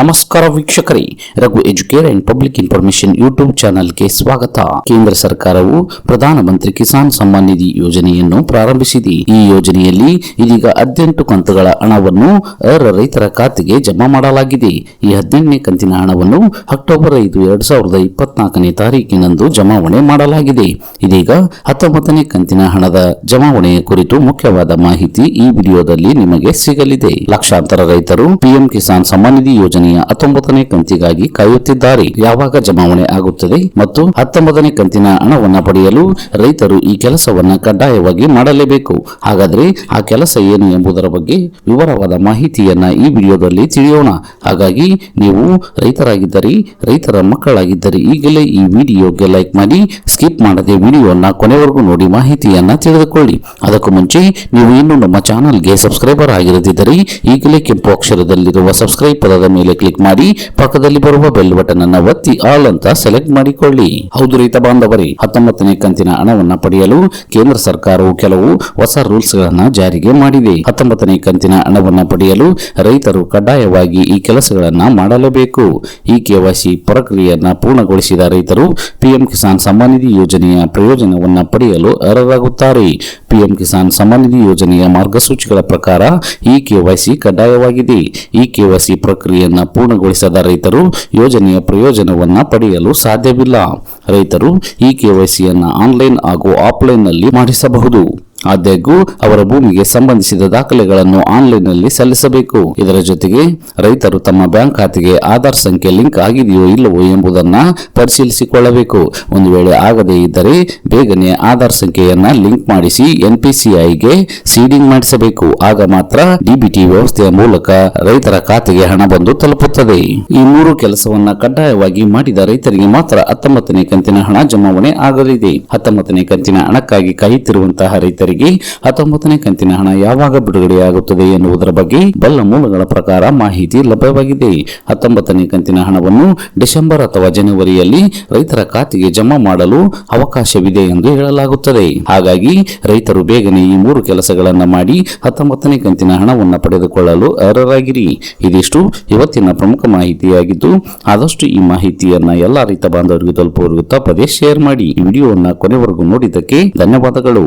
ನಮಸ್ಕಾರ ವೀಕ್ಷಕರೇ, Raghu EduCare and public information YouTube ಚಾನೆಲ್ಗೆ ಸ್ವಾಗತ. ಕೇಂದ್ರ ಸರ್ಕಾರವು ಪ್ರಧಾನಮಂತ್ರಿ ಕಿಸಾನ್ ಸಮ್ಮಾನ್ ನಿಧಿ ಯೋಜನೆಯನ್ನು ಪ್ರಾರಂಭಿಸಿದೆ. ಈ ಯೋಜನೆಯಲ್ಲಿ ಇದೀಗ ಹದಿನೆಂಟು ಕಂತುಗಳ ಹಣವನ್ನು ಅರ್ಹ ರೈತರ ಖಾತೆಗೆ ಜಮಾ ಮಾಡಲಾಗಿದೆ. ಈ ಹದಿನೆಂಟನೇ ಕಂತಿನ ಹಣವನ್ನು ಅಕ್ಟೋಬರ್ ಐದು, ಎರಡ್ ಸಾವಿರದ ಇಪ್ಪತ್ನಾಲ್ಕನೇ ತಾರೀಕಿನಂದು ಜಮಾವಣೆ ಮಾಡಲಾಗಿದೆ. ಇದೀಗ ಹತ್ತೊಂಬತ್ತನೇ ಕಂತಿನ ಹಣದ ಜಮಾವಣೆಯ ಕುರಿತು ಮುಖ್ಯವಾದ ಮಾಹಿತಿ ಈ ವಿಡಿಯೋದಲ್ಲಿ ನಿಮಗೆ ಸಿಗಲಿದೆ. ಲಕ್ಷಾಂತರ ರೈತರು ಪಿಎಂ ಕಿಸಾನ್ ಸಮ್ಮಾನ್ ನಿಧಿ ಯೋಜನೆಯ ಹತ್ತೊಂಬತ್ತನೇ ಕಂತಿಗಾಗಿ ಕಾಯುತ್ತಿದ್ದಾರೆ. ಯಾವಾಗ ಜಮಾವಣೆ ಆಗುತ್ತದೆ ಮತ್ತು ಹತ್ತೊಂಬತ್ತನೇ ಕಂತಿನ ಹಣವನ್ನು ಪಡೆಯಲು ರೈತರು ಈ ಕೆಲಸವನ್ನು ಕಡ್ಡಾಯವಾಗಿ ಮಾಡಲೇಬೇಕು. ಹಾಗಾದರೆ ಆ ಕೆಲಸ ಏನು ಎಂಬುದರ ಬಗ್ಗೆ ವಿವರವಾದ ಮಾಹಿತಿಯನ್ನ ಈ ವಿಡಿಯೋದಲ್ಲಿ ತಿಳಿಯೋಣ. ಹಾಗಾಗಿ ನೀವು ರೈತರಾಗಿದ್ದರೆ, ರೈತರ ಮಕ್ಕಳಾಗಿದ್ದರೆ ಈಗಲೇ ಈ ವಿಡಿಯೋಗೆ ಲೈಕ್ ಮಾಡಿ, ಸ್ಕಿಪ್ ಮಾಡದೆ ವಿಡಿಯೋನ ಕೊನೆವರೆಗೂ ನೋಡಿ ಮಾಹಿತಿಯನ್ನ ತಿಳಿದುಕೊಳ್ಳಿ. ಅದಕ್ಕೂ ಮುಂಚೆ ನೀವು ಇನ್ನೂ ನಮ್ಮ ಚಾನಲ್ಗೆ ಸಬ್ಸ್ಕ್ರೈಬರ್ ಆಗಿರದಿದ್ದರೆ ಈಗಲೇ ಕೆಂಪು ಅಕ್ಷರದಲ್ಲಿರುವ ಸಬ್ಸ್ಕ್ರೈಬ್ ಪದದ ಮೇಲೆ ಕ್ಲಿಕ್ ಮಾಡಿ, ಪಕ್ಕದಲ್ಲಿ ಬರುವ ಬೆಲ್ ಬಟನ್ ಅನ್ನ ಒತ್ತಿ ಆಲ್ ಅಂತ ಸೆಲೆಕ್ಟ್ ಮಾಡಿಕೊಳ್ಳಿ. ಹೌದು ರೈತ ಬಾಂಧವರೇ, ಹತ್ತೊಂಬತ್ತನೇ ಕಂತಿನ ಹಣವನ್ನ ಪಡೆಯಲು ಕೇಂದ್ರ ಸರ್ಕಾರವು ಕೆಲವು ಹೊಸ ರೂಲ್ಸ್ ಗಳನ್ನ ಜಾರಿಗೆ ಮಾಡಿದೆ. ಹತ್ತೊಂಬತ್ತನೇ ಕಂತಿನ ಹಣವನ್ನ ಪಡೆಯಲು ರೈತರು ಕಡ್ಡಾಯವಾಗಿ ಈ ಕೆಲಸಗಳನ್ನ ಮಾಡಲೇಬೇಕು. ಈ ಕೆವೈಸಿ ಪ್ರಕ್ರಿಯೆಯನ್ನ ಪೂರ್ಣಗೊಳಿಸಿದ ರೈತರು ಪಿಎಂ ಕಿಸಾನ್ ಸಮ್ಮಾನ ನಿಧಿ ಯೋಜನೆಯ ಪ್ರಯೋಜನವನ್ನ ಪಡೆಯಲು ಅರ್ಹರಾಗುತ್ತಾರೆ. ಪಿಎಂ ಕಿಸಾನ್ ಸಮ್ಮಾನ ನಿಧಿ ಯೋಜನೆಯ ಮಾರ್ಗಸೂಚಿಗಳ ಪ್ರಕಾರ ಈ ಕೆವೈಸಿ ಕಡ್ಡಾಯವಾಗಿದೆ. ಈ ಕೆವೈಸಿ ಪ್ರಕ್ರಿಯೆಯನ್ನ ಪೂರ್ಣಗೊಳಿಸದ ರೈತರು ಯೋಜನೆಯ ಪ್ರಯೋಜನವನ್ನು ಪಡೆಯಲು ಸಾಧ್ಯವಿಲ್ಲ. ರೈತರು ಈ ಕೆವೈಸಿಯನ್ನು ಆನ್ಲೈನ್ ಹಾಗೂ ಆಫ್ಲೈನ್ನಲ್ಲಿ ಮಾಡಿಸಬಹುದು. ಆದಾಗ್ಯೂ ಅವರ ಭೂಮಿಗೆ ಸಂಬಂಧಿಸಿದ ದಾಖಲೆಗಳನ್ನು ಆನ್ಲೈನ್ನಲ್ಲಿ ಸಲ್ಲಿಸಬೇಕು. ಇದರ ಜೊತೆಗೆ ರೈತರು ತಮ್ಮ ಬ್ಯಾಂಕ್ ಖಾತೆಗೆ ಆಧಾರ್ ಸಂಖ್ಯೆ ಲಿಂಕ್ ಆಗಿದೆಯೋ ಇಲ್ಲವೋ ಎಂಬುದನ್ನ ಪರಿಶೀಲಿಸಿಕೊಳ್ಳಬೇಕು. ಒಂದು ವೇಳೆ ಆಗದೇ ಇದ್ದರೆ ಬೇಗನೆ ಆಧಾರ್ ಸಂಖ್ಯೆಯನ್ನ ಲಿಂಕ್ ಮಾಡಿಸಿ ಎನ್ಪಿಸಿಐಗೆ ಸೀಡಿಂಗ್ ಮಾಡಿಸಬೇಕು. ಆಗ ಮಾತ್ರ ಡಿಬಿಟಿ ವ್ಯವಸ್ಥೆಯ ಮೂಲಕ ರೈತರ ಖಾತೆಗೆ ಹಣ ಬಂದು ತಲುಪುತ್ತದೆ. ಈ ಮೂರು ಕೆಲಸವನ್ನ ಕಡ್ಡಾಯವಾಗಿ ಮಾಡಿದ ರೈತರಿಗೆ ಮಾತ್ರ ಹತ್ತೊಂಬತ್ತನೇ ಕಂತಿನ ಹಣ ಜಮಾವಣೆ ಆಗಲಿದೆ. ಹತ್ತೊಂಬತ್ತನೇ ಕಂತಿನ ಹಣಕ್ಕಾಗಿ ಕಾಯುತ್ತಿರುವಂತಹ ರೈತರಿಗೆ ಹತ್ತೊಂಬತ್ತನೇ ಕಂತಿನ ಹಣ ಯಾವಾಗ ಬಿಡುಗಡೆಯಾಗುತ್ತದೆ ಎನ್ನುವುದರ ಬಗ್ಗೆ ಬಲ್ಲ ಮೂಲಗಳ ಪ್ರಕಾರ ಮಾಹಿತಿ ಲಭ್ಯವಾಗಿದೆ. ಹತ್ತೊಂಬತ್ತನೇ ಕಂತಿನ ಹಣವನ್ನು ಡಿಸೆಂಬರ್ ಅಥವಾ ಜನವರಿಯಲ್ಲಿ ರೈತರ ಖಾತೆಗೆ ಜಮಾ ಮಾಡಲು ಅವಕಾಶವಿದೆ ಎಂದು ಹೇಳಲಾಗುತ್ತದೆ. ಹಾಗಾಗಿ ರೈತರು ಬೇಗನೆ ಈ ಮೂರು ಕೆಲಸಗಳನ್ನು ಮಾಡಿ ಹತ್ತೊಂಬತ್ತನೇ ಕಂತಿನ ಹಣವನ್ನು ಪಡೆದುಕೊಳ್ಳಲು ಅರ್ಹರಾಗಿರಿ. ಇದಿಷ್ಟು ಇವತ್ತಿನ ಪ್ರಮುಖ ಮಾಹಿತಿಯಾಗಿದ್ದು, ಆದಷ್ಟು ಈ ಮಾಹಿತಿಯನ್ನ ಎಲ್ಲ ರೈತ ಬಾಂಧವರಿಗೂ ತಲುಪುವವರೆಗೂ ತಪ್ಪದೆ ಶೇರ್ ಮಾಡಿ. ವಿಡಿಯೋವನ್ನು ಕೊನೆವರೆಗೂ ನೋಡಿದ್ದಕ್ಕೆ ಧನ್ಯವಾದಗಳು.